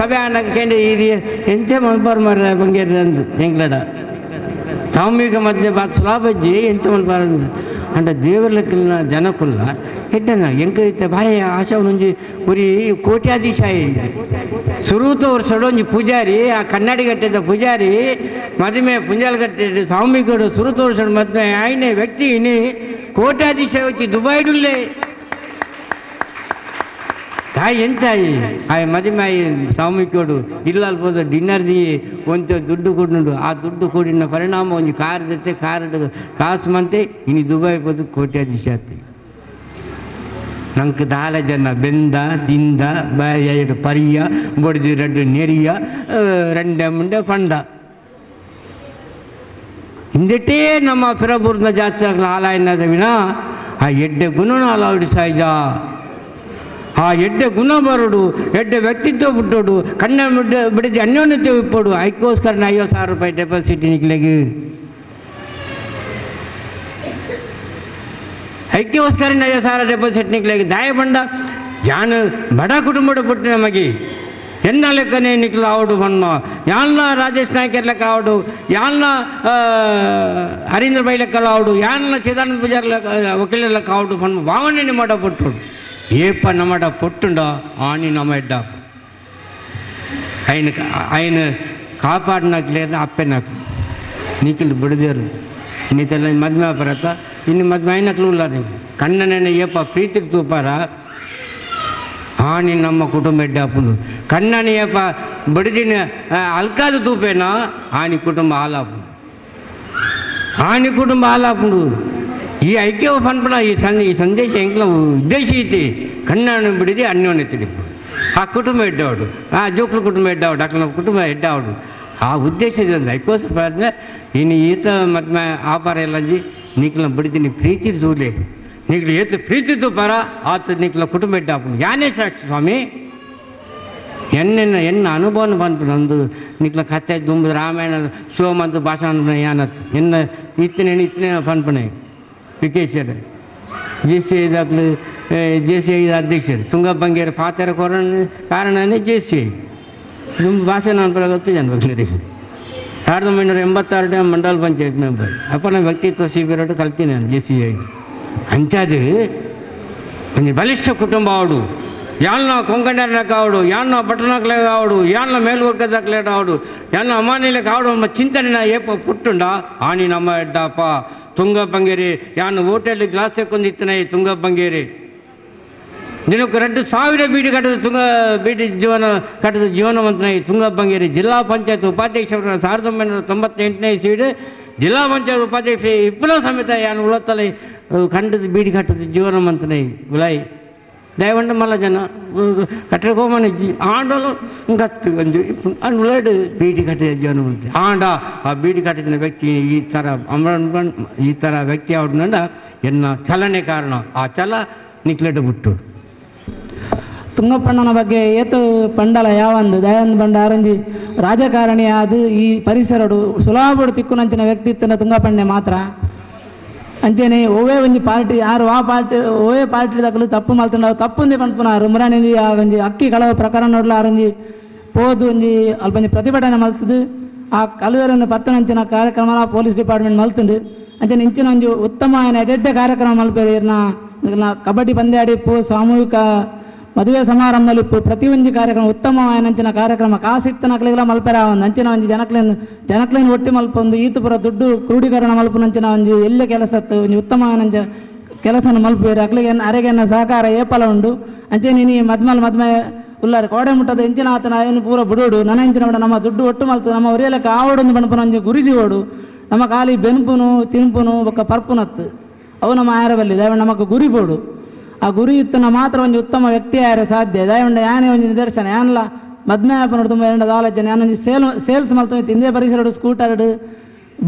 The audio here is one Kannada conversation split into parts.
ಸಭೆ ಹಾಕಂಡು ಇರಿ ಎಂತೆ ಮನ್ಪಾರ್ ಮಾರ ಬಂಗೇರಿ ಅಂದು ಹೆಂಗ್ಲಡ? ಸಾಮೂಹಿಕ ಮಧ್ಯ ಬಾತ್ ಸುಲಾಭಜ್ಜಿ ಎಂತ ಮನ್ಪಾರ ಅಂಡ ದೇವರ್ಲಕ್ಕಿಲ್ಲ ಜನಕ್ಕಲ್ಲ ಹೆಡ್ಡನ ಎಂಕೈತೆ ಭಾರಿ ಆಶಾ ಒಂಜಿ ಒರಿ ಕೋಟ್ಯಾಧಿಶಾಯಿ. ಸುರೂತ ವರ್ಷಡು ಒಂಜಿ ಪೂಜಾರಿ, ಆ ಕನ್ನಡಿ ಕಟ್ಟಿದ ಪೂಜಾರಿ ಮದುವೆ ಪುಂಜಾಲ್ ಕಟ್ಟಿದ ಸಾಮೂಹಿಕ ಸುರೂತ ವರ್ಷ ಮದುವೆ ಆಯ್ನೆ ವ್ಯಕ್ತಿ ಇನಿ ಕೋಟ್ಯಾಧಿಶಾಯಿ ದುಬೈಡುಲ್ಲೇ ತಾಯಿ ಎಂಚಾಯಿ? ಆ ಮದುವೆ ಸ್ವಾಮಿಕೋಡು ಇಲ್ಲ ಡಿನ್ನರ್ ದಿ ಒಂಚ ದುಡ್ಡು ಕೊಡು ಆ ದುಡ್ಡು ಕೊಡಿನ ಪರಿಣಾಮ ಒಂದು ಕಾರ್ ಜೊತೆ, ಕಾರ್ ಕಾಸು ಮಂತೆ. ಇನ್ನು ದುಬೈ ಹೋದ ಕೋಟ್ಯಾಧೀಶ ಆತಿ ನಂಗೆ ದಾಲ ಜನ ಬೆಂದ, ದಿಂದ ಎರಡು ಪರಿಯ, ಬಡ್ದು ರೆಡ್ಡು ನೆರಿಯ ರಂಡೆ ಮುಂಡೆ ಪಂಡ. ಹಿಂದೆಟೇ ನಮ್ಮ ಪಿರಬೂರ್ನ ಜಾತಿ ಹಾಲಾಯನದ ವಿನ, ಆ ಎಡ್ಡೆ ಗುಣನ ಅಲಾವಡಿ ಸಾಯ್ದ ಆ ಎಡ್ಡೆ ಗುಣ ಬರೋಡು ಎಡ್ಡೆ ವ್ಯಕ್ತಿತ್ವ ಬಿಟ್ಟೋಡು ಕಣ್ಣ ಬಿಡ ಬಿಡದಿ ಅನ್ಯೋನ್ಯತೆ ಇಪ್ಪೋಡು ಅದಕ್ಕೋಸ್ಕರ ಐವತ್ತು ಸಾವಿರ ರೂಪಾಯಿ ಡೆಪಾಸಿಟ್ ನಿಕ್ಲೆಗೆ ಐಕ್ಯವಸ್ಕರ ಐವತ್ತು ಸಾವಿರ ಡೆಪಾಸಿಟ್ ನಿಕ್ಲೆಗೆ ದಾಯ ಬಂಡ ಯಾನು ಬಡ ಕುಟುಂಬದ ಪುಟ್ಟ ನಮಗೆ. ಎನ್ನ ಲೆಕ್ಕನೆ ನಿಕ್ಲು ಆವಡು ಬಣ್ಣ. ಯಾನ್ನ ರಾಜೇಶ್ ನಾಯ್ಕರ್ ಲೆಕ್ಕ ಆವಡು. ಯಾನ್ನ ಆ, ಹರೀಂದ್ರ ಬೈ ಲೆಕ್ಕ ಆವಡು. ಯಾನ್ನ ಚಿದಾನಂದ ಪೂಜಾರ್ ಲೆಕ್ಕ ವಕೀಲ ಲೆಕ್ಕ ಆವಡು ಬಣ್ಣ. ಭಾವನೆ ஏப்ப நம்மட பொட்டுண்டோ ஆணி நம்ம இடம் ఆయనకు ఆయన కాపాడినాకు లేదా అప్పే నాకు నీకులు బుడిదేరు. నీ తెల్ల మధుమేపరత పరత ఇన్ని మధ్య అయినట్లు ఉన్నారు కన్న నేను ఏప ప్రీతికి తూపారా ఆని నమ్మ కుటుంబ ఎడ్డాపులు కన్నని ఏప బిడిదిన అల్కాదు తూపేనా ఆని కుటుంబ ఆలాపు ఆని కుటుంబ ఆలాపుడు ಈ ಐಕ್ಯವ ಪನ್ಪಣ ಈ ಸಂದ ಈ ಸಂದೇಶ ಎಂಕ್ಲ ಉದ್ದೇಶ ಐತಿ ಕಣ್ಣಾಣ ಬಿಡಿದಿ ಅನ್ಯೋನ್ಯತೆ ಆ ಕುಟುಂಬ ಎಡ್ಡಾವಡು ಆ ಜೋಕ್ಲ ಕುಟುಂಬ ಎಡ್ಡಾವಡು ಅಕ್ಲ ಕುಟುಂಬ ಎಡ್ಡಾವಡು ಆ ಉದ್ದೇಶದಿಂದ ಐಕೋಸ ಪ್ರಜ್ಞೆ ಇನ್ನು ಈತ ಮದ್ಮೆ ಆಪಾರ ಎಲ್ಲಂಜಿ నీకుల బిడిది నీ ప్రీతి చూలే నీకు ఏత ప్రీతితో పరా ఆత నీకుల కుటుంబ ఎడ్డాపు యానే సాక్షి స్వామి ಎನ್ನೆನ್ನ ಎನ್ನ ಅನುಭವನ ಬಂತು ನಂದು ನಿಕ್ಲ ಕತೆ ದುಂಬು ರಾಮಾಯಣ ಶಿವಮಂತ ಭಾಷಣ ಯಾನತ್ ಎನ್ನ ಇತ್ತನೆ ಇತ್ತನೆ ಪನ್ಪನೆ ವಿಕೇಶ್ವರ ಜೆ ಸಿ ಐ ದಾಖಲೆ ಜೆ ಸಿ ಐ ಅಧ್ಯಕ್ಷರು ತುಂಗಭಂಗೇರ ಪಾತ್ರ ಕೊರೋನ ಕಾರಣನೇ ಜೆ ಸಿ ಐ ದುಂಬು ಭಾಷೆ ಅನ್ಪಲ ಗೊತ್ತು ಜನ ಬಗ್ಗೆ ಸಾವಿರದ ಒಂಬೈನೂರ ಎಂಬತ್ತಾರನೇ ಮಂಡಲ ಪಂಚಾಯತ್ ಮೆಂಬರ್ ಅಪ್ಪನ ವ್ಯಕ್ತಿತ್ವ ಶಿಬಿರ ಕಲ್ತೀನಿ ನಾನು ಜೆ ಸಿ ಐ ಅಂಚಾದು కొంచెం బలిష్ట కుటుంబం ఆవిడు యాన్న కొంకణాల కావడు యాన్న పట్టణకులే కావడు యాన్న మేలువర్గదకులే కావడు యాన్న అమ్మానీలే కావడం మా చింతన ఏ పుట్టుండా ఆని నమ్మ ఎడ్డాప తుంగ ಬಂಗೇರಿ ಯಾನು ಹೋಟೆಲ್ ಗ್ಲಾಸ್ ಹಾಕೊಂಡು ಇತ್ತನಾಯಿ ತುಂಗ ಬಂಗೇರಿ ದಿನಕ್ಕೆ ಎರಡು ಸಾವಿರ ಬೀಡಿ ಕಟ್ಟದ ತುಂಗ, ಬೀಡಿ ಜೀವನ, ಕಟ್ಟದ ಜೀವನವಂತನಾಗಿ ತುಂಗ ಬಂಗೇರಿ ಜಿಲ್ಲಾ ಪಂಚಾಯತ್ ಉಪಾಧ್ಯಕ್ಷರು ಸಾವಿರದ ಒಂಬೈನೂರ ತೊಂಬತ್ತೆಂಟನೇ ಸೀಡು ಜಿಲ್ಲಾ ಪಂಚಾಯತ್ ಉಪಾಧ್ಯಕ್ಷ ಇಬ್ಬರ ಸಮೇತ ಯಾನು ಉಳತ್ತಲೆ ಕಂಡದ ಬೀಡಿ ಕಟ್ಟದ ಜೀವನವಂತನೇ ಉಲಾಯಿ ಕಟ್ಟಕೋಮನ ಜಿ, ಆಂಡಲು ಗತ್ತು ಒಂದು ಅಲ್ಲಿ ಉಳಾಡು ಬೀಡಿ ಕಟ್ಟಿದ ಜೀವನವಂತ ಆಂಡ, ಆ ಬೀಡಿ ಕಟ್ಟಿದ ವ್ಯಕ್ತಿ, ಈ ಥರ ಅಮರ ಈ ಥರ ವ್ಯಕ್ತಿ ಅವಡನಂಡ ಎನ್ನ ಚಲನೆ ಕಾರಣ. ಆ ಚಲ ನಿಕ್ಲೆಟ್ ಬಿಟ್ಟು ತುಂಗಪ್ಪಣ್ಣನ ಬಗ್ಗೆ ಏತು ಪಂಡಲ ಯಾವಂದು? ದಯಾನಂದ ಬಂಡ ಆರಂಜಿ ರಾಜಕಾರಣಿ ಆದು ಈ ಪರಿಸರಡು ಸುಲಭಡು ತಿಕ್ಕುನಂಚಿನ ವ್ಯಕ್ತಿತ್ವನ ತುಂಗಪ್ಪಣ್ಣೆ ಮಾತ್ರ. అంతేని ఓవే ఉంది పార్టీ ఆరు ఆ పార్టీ ఓవే పార్టీ దగ్గర తప్పు మళ్తున్నావు తప్పు ఉంది పంపుకున్నారు మురానింది ఆగంజి అక్కి కలవ ప్రకారం నోట్లో ఆరంజి పోదు ఉంది అల్పంజి ప్రతిభటన మలుతుంది. ఆ కలువేరను పత్తనంచిన కార్యక్రమాల పోలీస్ డిపార్ట్మెంట్ మలుతుంది. అంతే ఇంచిన ఉత్తమ ఆయన ఎడ్డ కార్యక్రమం మలిపేరు నా కబడ్డీ పందాడి పో సామూహిక ಮದುವೆ ಸಮಾರಂಭದಲ್ಲಿ ಒಂಜಿ ಕಾರ್ಯಕ್ರಮ ಉತ್ತಮವಾದ ನಂಚಿನ ಕಾರ್ಯಕ್ರಮ, ಕಾಸಿತ್ತ ನಕಲಿಗಳ ಮಲ್ಪೆರ ಒಂದು ಅಂಚಿನ ಒಂಜಿ ಜನಕ್ಲೇನು ಜನಕ್ಲೇನು ಒಟ್ಟಿ ಮಲ್ಪೊಂದು ಒಂದು ಈತ ಪುರ ದುಡ್ಡು ಕ್ರೋಢೀಕರಣ ಮಲ್ಪುನಂಚಿನ ಒಂಜಿ ಎಲ್ಲೇ ಕೆಲಸ ಒಂಜಿ ನಂಚ ಕೆಲಸನ ಮಲ್ಪೇರು ಅಕ್ಲಿಗೆ ಅರೆಗೆನ್ನ ಸಹಕಾರ ಏಪಲ ಉಂಡು. ಅಂಚೆ ನೀನು ಮದ್ಮಲ್ ಮದ್ಮೆ ಉಲ್ಲಾರ, ಕೋಡೆ ಮುಟ್ಟದ ಇಂಚಿನ ಆತನ ಏನು ಪೂರ ಬಿಡೋಡು. ನನ್ನ ಇಂಚಿನ ಬಿಡ ನಮ್ಮ ದುಡ್ಡು ಒಟ್ಟು ಮಲ್ತು, ನಮ್ಮ ಒರಿಯಲಕ್ಕೆ ಆವಡೊಂದು ಬಣಪನ ಒಂಜಿ ಗುರಿದಿ ಓಡು. ನಮ್ಮ ಖಾಲಿ ಬೆನ್ಪುನು, ತಿನ್ಪುನು ಒಕ್ಕ ಪರ್ಪುನತ್ತು. ಅವು ನಮ್ಮ ಆಯರಬಲ್ಲಿ ದಯವಿಟ್ಟು ನಮಗೆ ಗುರಿ ಬೋಡು. ಆ ಗುರಿ ಇತ್ತನ ಮಾತ್ರ ಒಂದು ಉತ್ತಮ ವ್ಯಕ್ತಿ ಆಯರ ಸಾಧ್ಯ. ದಯವಿಟ್ಟು ಯಾನೇ ಒಂದು ನಿದರ್ಶನ, ಯಾನಲ್ಲ ಮದ್ಮೆ ಆಪ ನೋಡು ತುಂಬ ಎರಡು ಆಲೋಚನೆ ಯಾನೊಂದು ಸೇಲ್, ಸೇಲ್ಸ್ ಮಲ್ತೊಯ್ತು ಇಂದೇ ಇಡು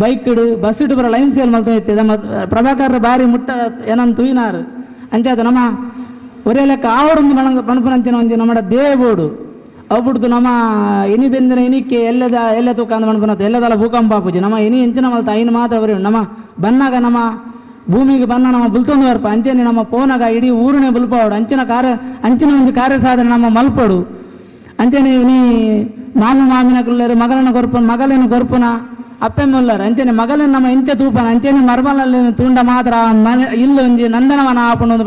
ಬೈಕ್ ಇಡು, ಬಸ್ ಇಟ್ಟು ಬರೋ ಲೈನ್ ಸೇಲ್ ಮಲ್ತೊಯ್ತು ನಮ್ಮ ಪ್ರಭಾಕರ್ ಬಾರಿ ಮುಟ್ಟ ಏನಂತ ತುಯಿನಾರು ಅಂಚಾದ ನಮ್ಮ ಒರೇ ಲೆಕ್ಕ ಆವಡೊಂದು ಮಣ ಬಣಪನಂಚಿನ ಒಂದು ನಮ್ಮ ದೇವೋಡು ಅವುಬಿಡ್ದು ನಮ್ಮ ಇನಿ ಬೆಂದಿನ ಇನಿಕ್ಕೆ ಎಲ್ಲದ ಎಲ್ಲ ತೂಕ ಅಂದ ಮಣ್ಪುನತ್ ಎಲ್ಲದಲ್ಲ ಭೂಕಂಪ ಪೂಜೆ. ನಮ್ಮ ಇನಿ ಹೆಂಚಿನ ಮಲ್ತ ಐನು ಮಾತ್ರ ಬರೀ ನಮ್ಮ ಬನ್ನಾಗ ನಮ್ಮ ಭೂಮಿಗೆ ಬಂದ ನಮ್ಮ ಬುಲ್ತೊಂದು ಬರ್ಪ ಅಂಚನೆ ನಮ್ಮ ಪೋನಾಗ ಇಡೀ ಊರನೇ ಬುಲ್ಪಾವಡು ಅಂಚಿನ ಕಾರ್ಯ, ಅಂಚಿನ ಒಂದು ಕಾರ್ಯ ಸಾಧನೆ ನಮ್ಮ ಮಲ್ಪಡು. ಅಂಚನೆ ನೀ ಮಾನು ಮಾಮಿನ ಕುಲ್ಲರು ಮಗಳನ್ನ ಕೊರ್ಪನ ಮಗಳೇನು ಕೊರ್ಪುನ ಅಪ್ಪೆ ಉಳ್ಳರು. ಅಂಚನೆ ಮಗಳನ್ನ ನಮ್ಮ ಇಂಚ ತೂಪನ ಅಂಚನೆ ಮರ್ಮಲಲ್ಲಿ ತುಂಡ ಮಾತ್ರ, ಮನೆ, ಇಲ್ಲ ಒಂಜಿ ನಂದನವನ ಆಪುಂಡು ಒಂದು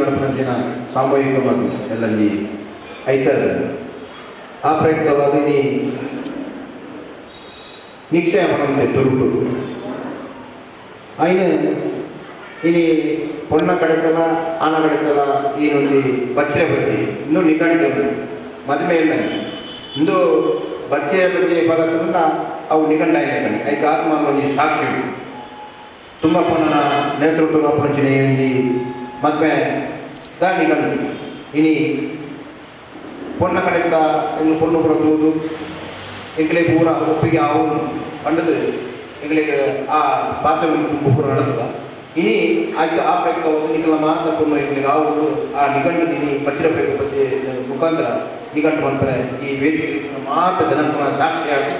ನಡಪಂಚಿನ ಸಾಮೂಹಿಕ ಮತ್ತು ಎಲ್ಲಲ್ಲಿ ಐತದ ಆ ಪ್ರಯುಕ್ತವಾಗಿ ನೀ ನಿಕ್ಷಯ ಪಣಂತೆ ఆయన ఇది పొన్న ಕಡಿತಲ ಆನ ಕಡಿತಲ ಈ నుండి ಬಚ್ಚೆ ಬತ್ತಿ ಇಂದು. ನಿಗಂಟು ಮದುವೆ ಇಲ್ಲ ಇಂದು ಬಚ್ಚೆ ಬಗ್ಗೆ ಬರೋದ್ರಿಂದ ಅವು ನಿಗಂಟ ಆಗಿರ್ತಾನೆ ಐಕ ಆತ್ಮನಲ್ಲಿ ಸಾಕ್ಷಿ ತುಂಬಾ ಪೊನ್ನನ ನೇತೃತ್ವ ಪಂಚನೆ ಎಂದಿ ಮದುವೆ ದಾ ನಿಗಂಟು ಇನಿ ಪೊನ್ನ ಕಡೆಯಿಂದ ಇನ್ನು ಪೊಣ್ಣು ಕೂಡ ತೂದು ಇಂಗ್ಲೇ ಪೂರ ಒಪ್ಪಿಗೆ ಆವು ಅಂಡದು ಎಂಗ್ಲಿಗೆ ಆ ಪಾತ್ರ ತುಂಬ ಪೂರ ನಡೆದದ. ಇನಿ ಆಯ್ತು, ಆ ಪ್ರಯುಕ್ತ ನಿಗಲ ಮಾತ್ರ ಪೊನ್ನು ಎಂಗ್ಲಿಗೆ ಅವರು ಆ ನಿಗಂಡು ಪಚಿರ ಪಚ್ಚಿರ ಬಗ್ಗೆ ಮುಖಾಂತರ ನಿಗಂಡು ಮಾಡ್ತಾರೆ ಈ ವೇದಿಕೆ ಮಾತ ಜನಪದ ಸಾಕ್ಷಿಯಾಗಿ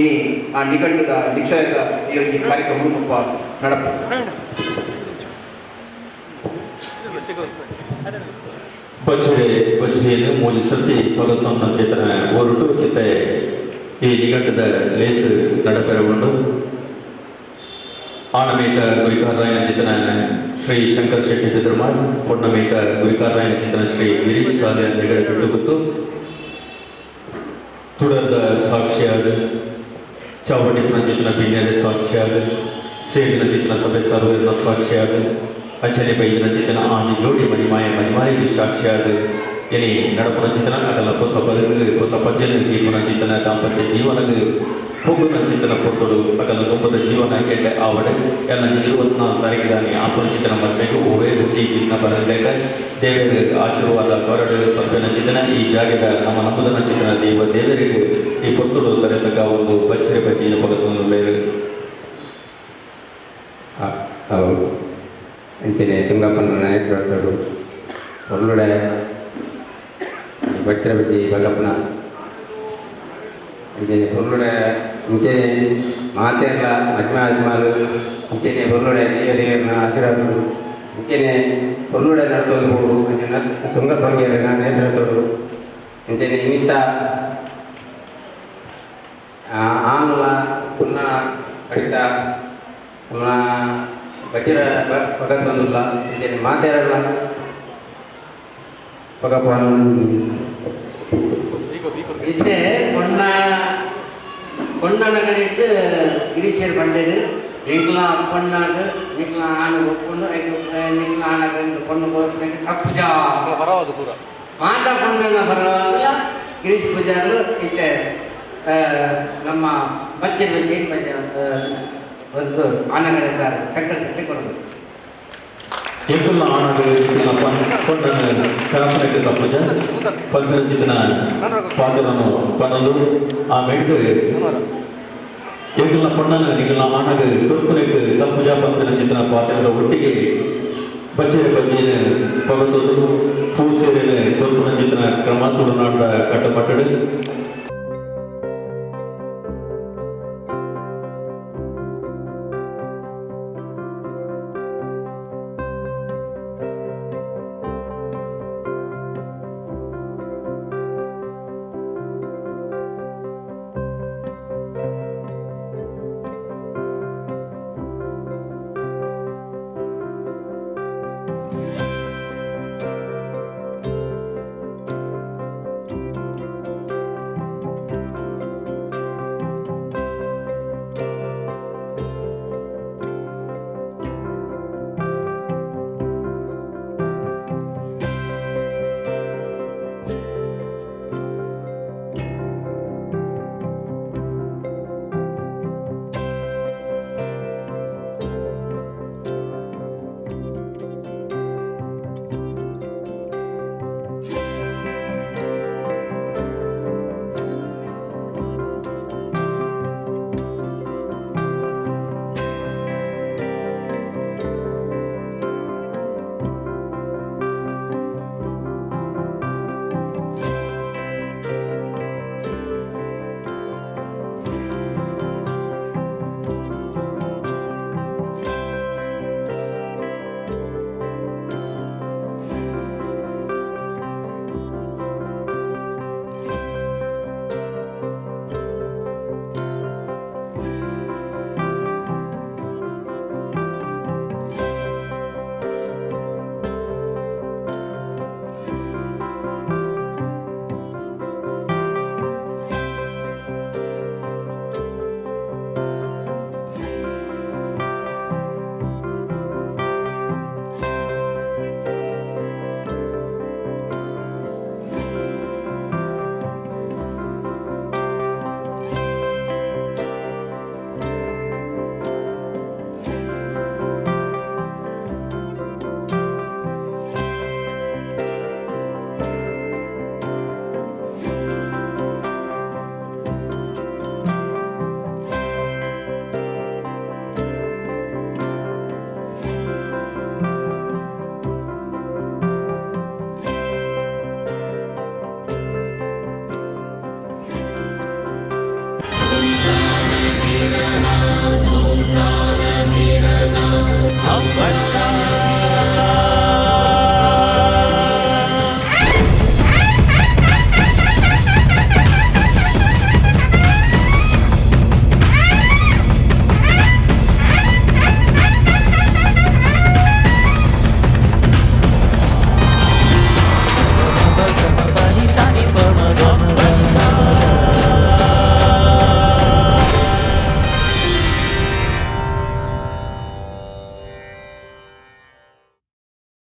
ಇನಿ ಆ ನಿಗಂಡದ ನಿಕ್ಷಯದ ಈ ಕಾರ್ಯಕ್ರಮ ನಡಪ. ಬಚ್ಚರೆ ಬಚ್ಚರೆಯನ್ನು ಮೂಜಿ ಸತಿ ಭಗವಂತನ ಚೇತನ ಹೊರಟು ಇತ್ತೆ ಈ ನಿಘಂಟದ ಲೇಸ್ ನಡಪೆರಗೊಂಡು ಆನಮೇತ ಗುರಿಕಾರಾಯಣ ಚಿತನ ಶ್ರೀ ಶಂಕರ್ ಶೆಟ್ಟಿ ಬಿದ್ರಮಾಳ್ ಪೊನ್ನಮೇತ ಗುರಿಕಾರಾಯಣ ಚಿತನ ಶ್ರೀ ಗಿರೀಶ್ ಸಾಲೆ ಹೆಗಡೆ ಬಿಟ್ಟುಗುತ್ತು ತುಡರ್ದ ಸಾಕ್ಷಿಯಾದ ಚಾವಟಿ ಚಿತನ ಪಿನ್ಯದ ಸಾಕ್ಷಿಯಾದ ಸೇವಿನ ಚಿತನ ಸಭೆ ಸರ್ವರಿನ ಸಾಕ್ಷಿಯಾದ ಅಚನೆ ಬೈದಿನ ಚಿತನ ಆದಿ ಜೋಡಿ ಮಣಿಮಾಯ ಮಣಿಮಾಯ ಸಾಕ್ಷಿಯಾದ any jadi nada punancitana adalah kosa palingu kosa pajaliki punancitana dampatnya jiwa lagu ಹೋಗುವಂಚಿತನ ಕೊಟ್ಟಳು ಅದನ್ನು ತುಂಬದ ಜೀವನ ಕೇಳೆ ಆವಡೆ ಎಲ್ಲ ಜೀವನ ತರಗಿದಾನೆ ಆ ಪುನಚಿತನ ಮಧ್ಯಕ್ಕೆ ಹೂವೇ ಹುಟ್ಟಿ ಕಿನ್ನ ಬರಲೇಕ ದೇವರ ಆಶೀರ್ವಾದ ಕೊರಡಲು ಪಂಪನ ಚಿತನ ಈ ಜಾಗದ ನಮ್ಮ ನಂಬುದನ ಚಿತ್ರನ ದೇವ ದೇವರಿಗೆ ಈ ಪೊತ್ತುಡು ತರತಕ್ಕ ಒಂದು ಬಚ್ಚರೆ ಬಚ್ಚಿನ ಪಗತೊಂದು ಬೇರೆ ಹೌದು ಅಂಚನೆ ತುಂಗಪ್ಪನ ನಾಯಕರು ಒಳ್ಳೆ ಭಕ್ತರ ಬಜ್ಜಿ ಬಲ್ಲಪ್ಪನ ಅಂಚನೆ ಒಳ್ಳುಡೆ ಇಂಚನೆ ಮಾತೆಲ್ಲ ಮಜ್ಮ ಅಜ್ಮಾಲು ಇಂಚನೆ ಒಳ್ಳುಡೆ ದೇವ ದೇವರನ್ನ ಆಶೀರ್ವಾದಗಳು ಇಂಚನೆ ಒಳ್ಳುಡೆ ನಡೆದೋದು ಹೋಗು ಅಂಚನೆ ತುಂಗಪ್ಪಂಗಿಯರನ್ನ ನೇತೃತ್ವಡು ಇಂಚನೆ ಇನ್ನಿತ್ತ ಆನುಲ ಪುನ್ನ ಕಡಿತ ಪುನ್ನ ವಜ್ರ ಪಗತ್ತೊಂದುಲ್ಲ ಇಂಚನೆ ಮಾತೆರಲ್ಲ ಪಗಪ್ಪನ ಇತ್ತೆ ಕೊಣ್ಣ ಕೊಣ್ಣನ ಕಡೆಟ್ಟು ಗಿರೀಶರ್ ಬಂಡದು ನಿಕ್ಲ ಪೊಣ್ಣಾಗ ನಿಕ್ಲ ಆನ ಒಪ್ಕೊಂಡು ನಿಕ್ಲ ಆನ ಕೊಣ್ಣು ಹೋದ್ರೆ ತಪ್ಪು ಜಾ ಬರವಾದು ಪೂರ ಮಾತ ಪೊಣ್ಣನ ಬರವಾಗಲ ಗಿರೀಶ್ ಪೂಜಾರು ಇತ್ತೆ ಆ, ನಮ್ಮ ಬಚ್ಚೆ ಬಗ್ಗೆ ಒಂದು ಆನಗಡೆ ಸರ್ ಶಂಕರ್ ಶೆಟ್ಟಿ ಕೊಡಬೇಕು ఎప్పుడు ఆనాడు కొన్నాను కాపనకి తప్పజ పంపించిన పాత్రను పనులు ஆ మెండు எங்களை பொண்ணான நீங்கள் ஆனது தொற்புனைக்கு தப்புஜா பந்தன பார்த்தேன் பாத்திரத்தை ஒட்டிக்கு பச்சை பச்சைன்னு பகந்ததும் பூசேரின்னு தொற்புன சித்தன கிரமத்துடன் கட்டப்பட்டது.